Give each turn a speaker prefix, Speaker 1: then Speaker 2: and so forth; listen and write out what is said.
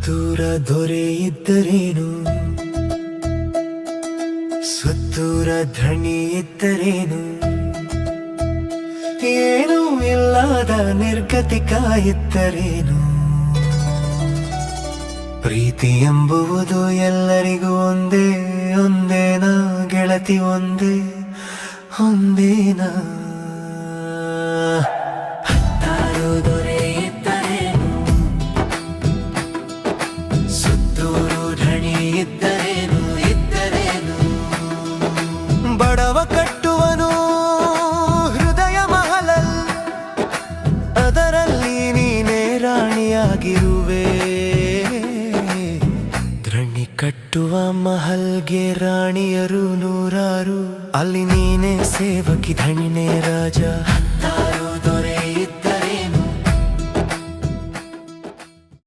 Speaker 1: ಹತ್ತೂರ ದೊರೆ ಇದ್ದರೇನು? ಸುತ್ತೂರ ಧಣಿ ಇದ್ದರೇನು? ಏನೂ ಇಲ್ಲದ ನಿರ್ಗತಿಕ ಇದ್ದರೇನು ಪ್ರೀತಿ ಎಂಬುವುದು ಎಲ್ಲರಿಗೂ ಒಂದೇ ಒಂದೇನಾ ಗೆಳತಿ ಒಂದೇ ಒಂದೇನಾ ರಾಣಿಯಾಗಿರುವೆ ಧರಣಿ ಕಟ್ಟುವ ಮಹಲ್ಗೆ ರಾಣಿಯರು ನೂರಾರು. ಅಲ್ಲಿ ನೀನೆ ಸೇವಕಿ ಧಣಿನೇ ರಾಜ.